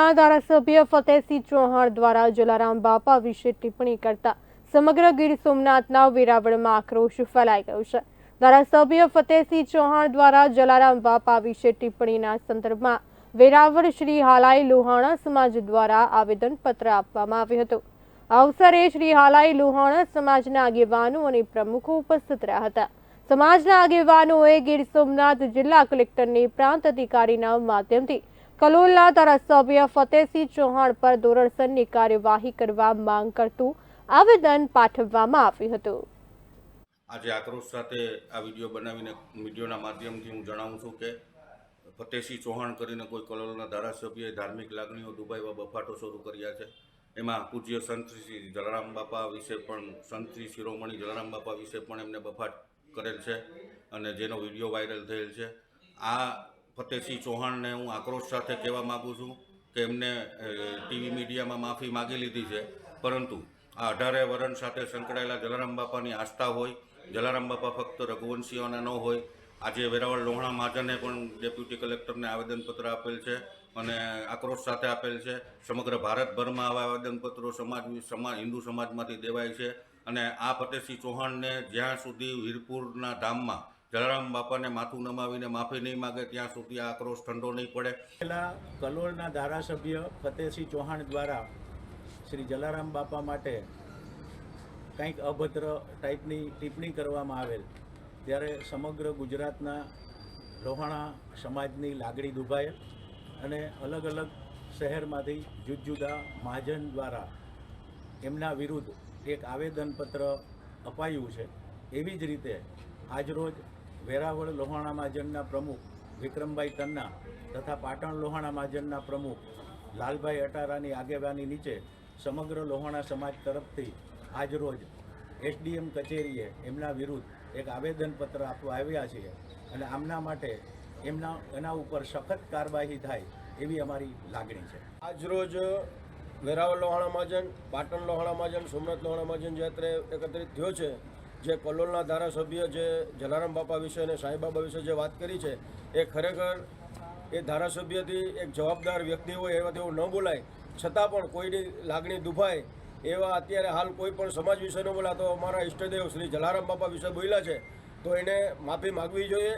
કલોલના ધારાસભ્ય ફતેહસિંહ ચૌહાણ દ્વારા જલારામ બાપા વિશે ટિપ્પણી કરતા સમગ્ર ગીર સોમનાથના વેરાવળમાં આક્રોશ ફેલાઈ ગયો છે. ધારાસભ્ય ફતેહસિંહ ચૌહાણ દ્વારા જલારામ બાપા વિશે ટિપ્પણીના સંદર્ભમાં વેરાવળ શ્રી હાલાઈ લોહાણા સમાજ દ્વારા આવેદનપત્ર આપવામાં આવ્યું હતું. અવસરે શ્રી હાલાઈ લોહાણા સમાજના આગેવાનો અને પ્રમુખો ઉપસ્થિત રહ્યા હતા. સમાજના આગેવાનોએ ગીર સોમનાથ જિલ્લા કલેક્ટરની પ્રાંત અધિકારીના માધ્યમથી કલોલના ધારાસભ્ય ફતેહસિંહ ચૌહાણ પર ધોરણસરની કાર્યવાહી કરવા માંગ કરતું આવેદન પાઠવવામાં આવ્યું હતું. આજે આક્રોશ સાથે આ વીડિયો બનાવીને વિડીયોના માધ્યમથી હું જણાવું છું કે ફતેહસિંહ ચૌહાણ કરીને કોઈ કલોલના ધારાસભ્યએ ધાર્મિક લાગણીઓ દુબઈમાં બફાટો શરૂ કર્યા છે. એમાં પૂજ્ય સંત શ્રી જલારામ બાપા વિશે પણ, સંત શ્રી શિરોમણી જલારામ બાપા વિશે પણ એમને બફાટ કરેલ છે અને જેનો વીડિયો વાયરલ થયેલ છે. આ ફતેહસિંહ ચૌહાણને હું આક્રોશ સાથે કહેવા માગું છું કે એમને ટીવી મીડિયામાં માફી માગી લીધી છે. પરંતુ આ અઢારે વરણ સાથે સંકળાયેલા જલારામ બાપાની આસ્થા હોય, જલારામ બાપા ફક્ત રઘુવંશીઓના ન હોય, આજે વેરાવળ લોહણા મહાજને પણ ડેપ્યુટી કલેક્ટરને આવેદનપત્ર આપેલ છે અને આક્રોશ સાથે આપેલ છે. સમગ્ર ભારતભરમાં આવા આવેદનપત્રો સમાજ સમાજ હિન્દુ સમાજમાંથી દેવાય છે અને આ ફતેહસિંહ ચૌહાણને જ્યાં સુધી વીરપુરના ધામમાં જલારામ બાપાને માથું નમાવીને માફી નહીં માગે ત્યાં સુધી આ આક્રોશ ઠંડો નહીં પડે. પહેલાં કલોલના ધારાસભ્ય ફતેહસિંહ ચૌહાણ દ્વારા શ્રી જલારામ બાપા માટે કંઈક અભદ્ર ટાઈપની ટિપ્પણી કરવામાં આવેલ. ત્યારે સમગ્ર ગુજરાતના લોહાણા સમાજની લાગણી દુભાયેલ અને અલગ અલગ શહેરમાંથી જુદા જુદા મહાજન દ્વારા એમના વિરુદ્ધ એક આવેદનપત્ર અપાયું છે. એવી જ રીતે આજરોજ વેરાવળ લોહાણા મહાજનના પ્રમુખ વિક્રમભાઈ તન્ના તથા પાટણ લોહાણા મહાજનના પ્રમુખ લાલભાઈ અટારાની આગેવાની નીચે સમગ્ર લોહાણા સમાજ તરફથી આજરોજ એસડીએમ કચેરીએ એમના વિરુદ્ધ એક આવેદનપત્ર આપવા આવ્યા છીએ અને આમના માટે એમના એના ઉપર સખત કાર્યવાહી થાય એવી અમારી લાગણી છે. આજરોજ વેરાવળ લોહાણા મહાજન, પાટણ લોહાણા મહાજન, સોમનાથ લોહાણા મહાજન જે અત્રે એકત્રિત થયો છે જે કલોલના ધારાસભ્ય જે જલારામ બાપા વિશે અને સાંઈ બાબા વિશે જે વાત કરી છે, એ ખરેખર એ ધારાસભ્યથી એક જવાબદાર વ્યક્તિ હોય એવા તેવું ન બોલાય. છતાં પણ કોઈની લાગણી દુભાય એવા અત્યારે હાલ કોઈ પણ સમાજ વિશે ન બોલાતો અમારા ઈષ્ટદેવ શ્રી જલારામ બાપા વિશે બોલ્યા છે. તો એને માફી માગવી જોઈએ.